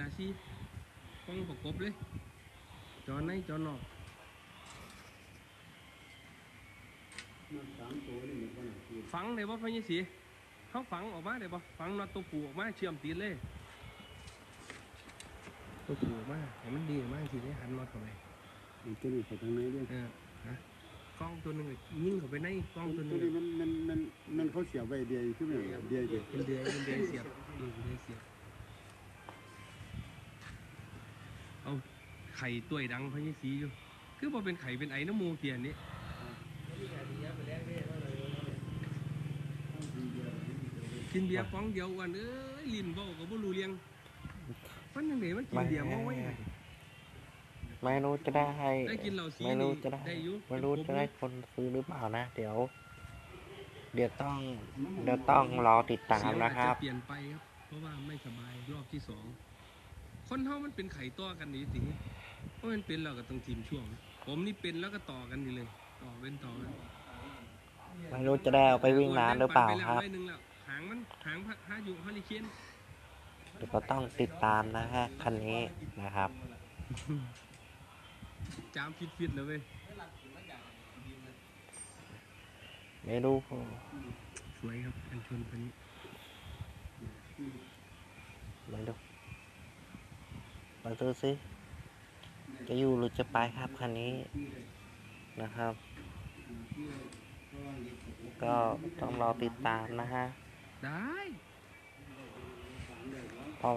นาซีฟังประกบเลยจอในจอนอกสามตัวนี่มันก็หนักที่ฝังได้บ่พ่อยี่สีเขาฝังออกมาได้บ่ฝังน็อตตัวปูออกมาเชื่อมติดเลยตัวปูออกมาให้มันดีออกมาสิได้หันน็อตเข้าไปมันตัวนี้ไปทางไหนด้วยเออฮะกล้องตัวหนึงอะยิงเข้าไปในกล้องตัวหนึตัวงนี้อะมันมันมันมันเขาเสียบไว้เดียวขึ้นมาเดียวเดียวเป็นเดือยเป็นเดือยเสียบอืมเดือยเสียบ ไข่ตัวยดังพ่อยี่สีอยู่ คือบ่เป็นไข่เป็นไอ้น้ำมูกเทียนนี้กินเบียร์ฟองเดียววันเอ้ยลิ้นเบ้าก็บ่รู้เรื่องมันยังไงมันกินเบียร์มาไว้ให้ไม่รู้จะได้ได้กินเหล้าสีไม่รู้นี่จะได้ได้อยู่ไม่รู้เป็นจะได้ผมเลยคนซื้อหรือเปล่านะ เดี๋ยว เดี๋ยวต้องเดี๋ยวต้องรอติดตามเสียงนะอาจครัจะบเปลี่ยนไปครับเพราะว่าไม่สบายรอบที่สองคนเฮามันเป็นไข่ต่อกันนี่สิ เพราะมันเป็นเราก็ต้องทีมช่วง ผมนี่เป็นแล้วก็ต่อกันนี่เลย ต่อเป็นต่อกันไม่รู้จะได้เอาไปวิ่งนานหรือเปล่าปั่นไปครับแล้วอยหนึงแล้วหางมันหางพะหาอยู่ฮาริเคนเดี๋ยวก็ต้องติดตามนะฮะคันนี้นะครับ จามฟิตๆเลยเว้ยไม่รู้สวยครับอันชนตัวนี้ไม่รู้มาดูสิ จะอยู่หรือจะไปครับคันนี้นะครับ ก็ต้องรอติดตามนะฮะได้พอ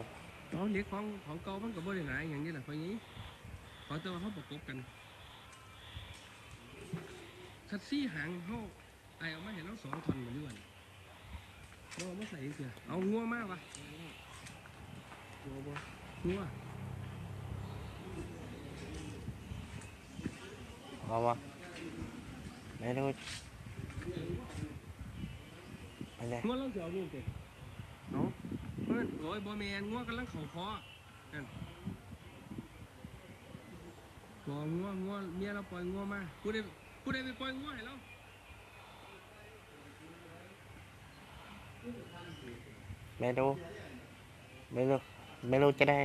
เอาเหล็กของของเก่ามันก็บ่ได้หลายอย่างนี้แหละเพราะงี้ขอแต่ว่าเขาประกบกันคัดซี่หางเขาไอเอามาเห็นเราสองท่อนเหมือนกันบ่เอามาใส่เสียเอางัวมากวะงัวบ่งัว พอวะไม่รู้อะไรงัวเราจะเอาลูกเด็กเนาะเพิ่นโอ้ยบ่แมนงัวกำลังเข่าคอนั่นบ่งัวงัวเมียเราปล่อยงัวมากูได้กูได้ไปปล่อยงัวให้เราไม่รู้ไม่รู้ไม่รู้จะได้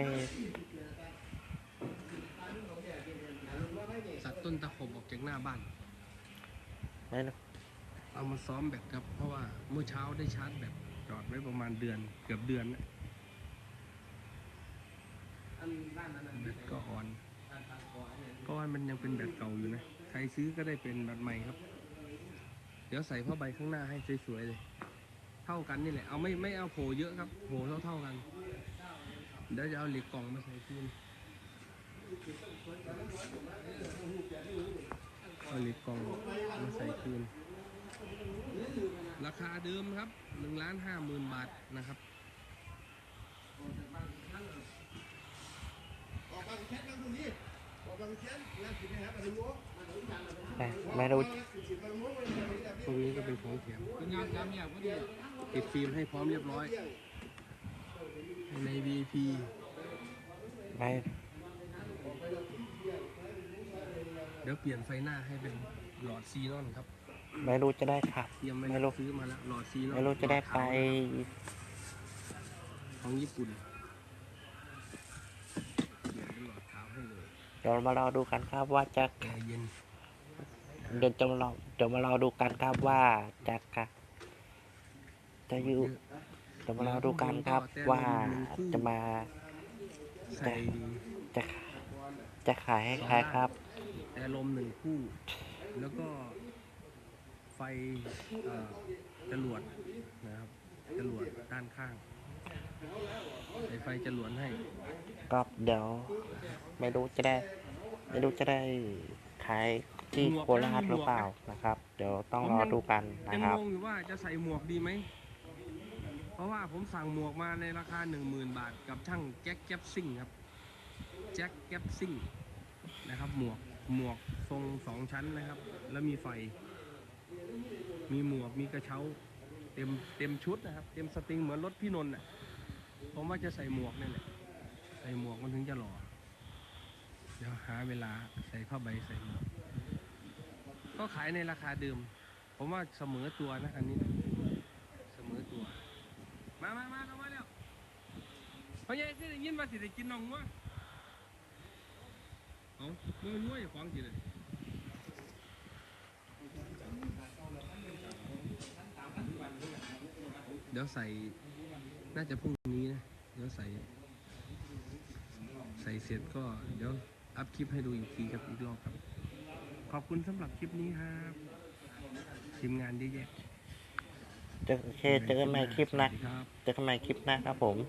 สั ตว์ต้นตะขบออกจากหน้าบ้านไม่รู้เอามาซ้อมแบตครับ เพราะว่าเมื่อเช้าได้ชาร์จแบตจอดไว้ประมาณเดือนเกือบเดือนนะแบตก็อ่อนเพราะว่ามันยังเป็นแบตเก่าอยู่นะ ใครซื้อก็ได้เป็นแบตใหม่ครับ เดี๋ยวใส่ผ้าใบข้างหน้าให้สวยๆเลย เท่ากันนี่แหละ เอาไม่ไม่เอาโผล่เยอะครับ โผล่เท่าๆกัน เดี๋ยวจะเอาเหล็กกล่องมาใส่คืน เอาเหล็กกล่องมาใส่คืน ราคาเดิมครับหนึ่งล้านห้าหมื่นบาทนะครับไม่ไม่รู้ตรงนี้ก็เป็นของแถมติดฟิล์มให้พร้อมเรียบร้อย ใน VIP ไม่ เดี๋ยวเปลี่ยนไฟหน้าให้เป็นหลอดซีนอนครับ ไม่รู้จะได้ขับ เตรียมไว้ไม่รู้ ซื้อมาแล้วหลอดซีนอนไม่รู้จะได้ไปของญี่ปุ่นเปลี่ยนเป็นหลอดขาวให้เลยเดี๋ยวมารอดูกันครับว่าจะแอร์เย็นเดี๋ยวจะมารอเดี๋ยวมารอดูกันครับว่าจะกะจะอยู่เดี๋ยวมารอดูกันครับว่าจะมาใส่ จะ จะขายให้ใครครับ แต่ลมหนึ่งคู่ แล้วก็ไฟเอ่อจรวดนะครับจรวดด้านข้างใส่ไฟจรวดให้ ก็เดี๋ยว ไม่รู้จะได้ ไม่รู้จะได้ขายที่โคราชหรือเปล่านะครับ เดี๋ยวต้องรอดูกันนะยังครับ งงอยู่ว่าจะใส่หมวกดีไหม เพราะว่าผมสั่งหมวกมาในราคา 10,000 บาท กับช่างแจ็คแก๊ปซิ่งครับ แจ็คแก๊ปซิ่ง นะครับ หมวกหมวกทรงสองชั้นนะครับ แล้วมีไฟ มีหมวกมีกระเช้า เต็มเต็มชุดนะครับ เต็มสตริงเหมือนรถพี่นนท์น่ะผมว่าจะใส่หมวกนี่แหละใส่หมวกมันถึงจะหล่อเดี๋ยวหาเวลาใส่ผ้าใบใส่หมวกก็ขายในราคาเดิม ผมว่าเสมอตัวนะอันนี้นะเสมอตัว มามามาเข้ามาแล้วเพราะยังคือได้ยินว่าสิได้กินนองงัว เอามืองัวอย่าฟังสิเลยเดี๋ยวใส่ น่าจะพรุ่งนี้นะ เดี๋ยวใส่ ใส่เสร็จก็เดี๋ยวอัพคลิปให้ดูอีกทีครับอีกรอบครับ ขอบคุณสำหรับคลิปนี้ครับทีมงานเยอะแยะ เจอโอเคเจอกันใหม่คลิปหนะสวัสดีครับเจอกันใหม่คลิปหนะครับผม